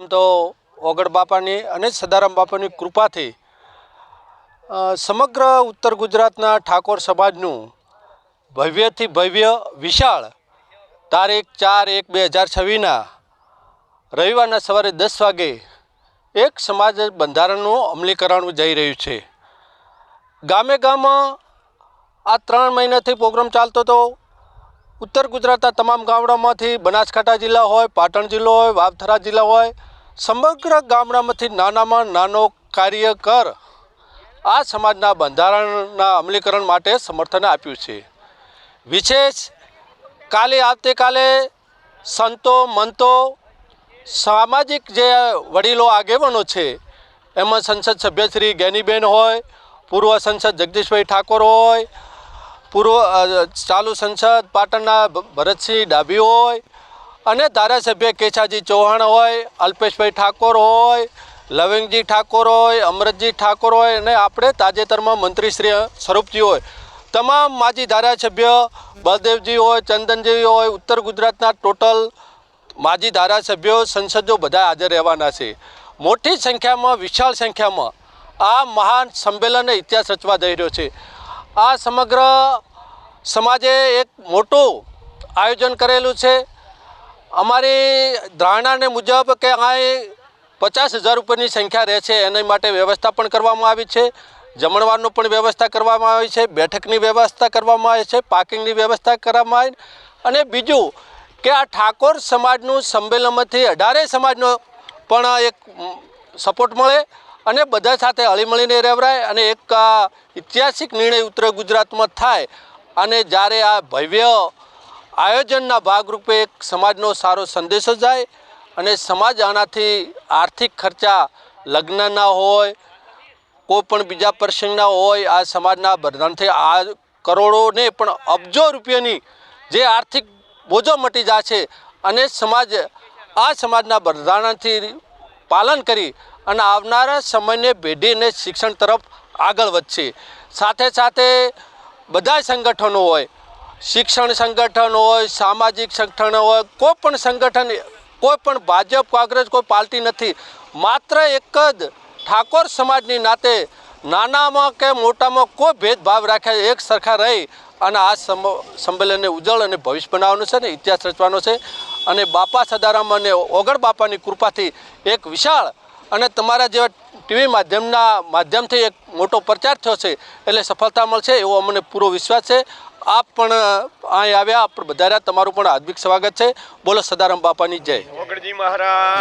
તો ઓગળ બાપાની અને સદારામ બાપાની કૃપાથી સમગ્ર ઉત્તર ગુજરાતના ઠાકોર સમાજનું ભવ્યથી ભવ્ય વિશાળ તારીખ ચાર એક બે હજાર છવ્વીસના રવિવારના સવારે દસ વાગે એક સમાજ બંધારણનું અમલીકરણ જઈ રહ્યું છે. ગામે ગામ આ ત્રણ મહિનાથી પ્રોગ્રામ ચાલતો હતો. ઉત્તર ગુજરાતના તમામ ગામડામાંથી બનાસકાંઠા જિલ્લા હોય, પાટણ જિલ્લો હોય, વાવથરા જિલ્લા હોય, સમગ્ર ગામડામાંથી નાનામાં નાનો કાર્યકર આ સમાજના બંધારણના અમલીકરણ માટે સમર્થન આપ્યું છે. વિશેષ કાલે આવતીકાલે સંતો, મંતો, સામાજિક જે વડીલો આગેવાનો છે, એમાં સંસદ સભ્ય શ્રી જ્ઞાનીબેન હોય, પૂર્વ સંસદ જગદીશભાઈ ઠાકોર હોય પૂર્વ ચાલુ સંસદ, પાટણના ભરતસિંહ ડાભી હોય અને ધારાસભ્ય કેશાજી ચૌહાણ હોય, અલ્પેશભાઈ ઠાકોર હોય, લવિંગજી ઠાકોર હોય, અમરતજી ઠાકોર હોય અને આપણે તાજેતરમાં મંત્રીશ્રી સ્વરૂપજી હોય. તમામ માજી ધારાસભ્ય, બળદેવજી હોય ચંદનજી હોય, ઉત્તર ગુજરાતના ટોટલ માજી ધારાસભ્યો, સંસદો બધા હાજર રહેવાના છે. મોટી સંખ્યામાં, વિશાળ સંખ્યામાં આ મહાન સંમેલનને ઇતિહાસ રચવા જઈ રહ્યો છે. આ સમગ્ર સમાજે એક મોટું આયોજન કરેલું છે. અમારી ધારણાને મુજબ કે અહીં પચાસ હજાર રૂપિયાની સંખ્યા રહે છે. એની માટે વ્યવસ્થા પણ કરવામાં આવી છે. જમણવારનું પણ વ્યવસ્થા કરવામાં આવી છે. બેઠકની વ્યવસ્થા કરવામાં આવી છે. પાર્કિંગની વ્યવસ્થા કરવામાં આવી અને બીજું કે આ ઠાકોર સમાજનું સંમેલનમાંથી અઢારે સમાજનો પણ એક સપોર્ટ મળે. અને બધા સાથે હળીમળીને રહેવરાય અને એક ઐતિહાસિક નિર્ણય ઉત્તર ગુજરાતમાં થાય અને જ્યારે આ ભવ્ય આયોજનના ભાગરૂપે એક સમાજનો સારો સંદેશો જાય અને સમાજ આનાથી આર્થિક ખર્ચા લગ્નના હોય કોઈ પણ બીજા પ્રસંગના હોય, આ સમાજના બધાથી આ કરોડોને પણ અબજો રૂપિયાની જે આર્થિક બોજો મટી જાય છે અને સમાજ, આ સમાજના બંધારણથી પાલન કરી અને આવનારા સમયને પેઢીને શિક્ષણ તરફ આગળ વધશે. સાથે સાથે બધા સંગઠનો હોય, શિક્ષણ સંગઠન હોય, સામાજિક સંગઠન હોય, કોઈ પણ સંગઠન, કોઈ પણ ભાજપ, કોંગ્રેસ, કોઈ પાર્ટી નથી. માત્ર એક જ ઠાકોર સમાજની નાતે નાનામાં કે મોટામાં કોઈ ભેદભાવ રાખ્યા એક સરખા રહી અને આ સમ- સંમેલનને ઉજ્જવળ અને ભવિષ્ય બનાવવાનું છે ને, ઇતિહાસ રચવાનો છે. અને બાપા સદારામ અને ઓગળ બાપાની કૃપાથી એક વિશાળ અને તમારા જેવા ટીવી માધ્યમના માધ્યમથી એક મોટો પ્રચાર થયો છે, એટલે સફળતા મળશે એવો અમને પૂરો વિશ્વાસ છે. આપ પણ અહીં આવ્યા આપ બધા તમારું પણ હાર્દિક સ્વાગત છે. બોલો, સદારામ બાપાની જય. મહારાજ.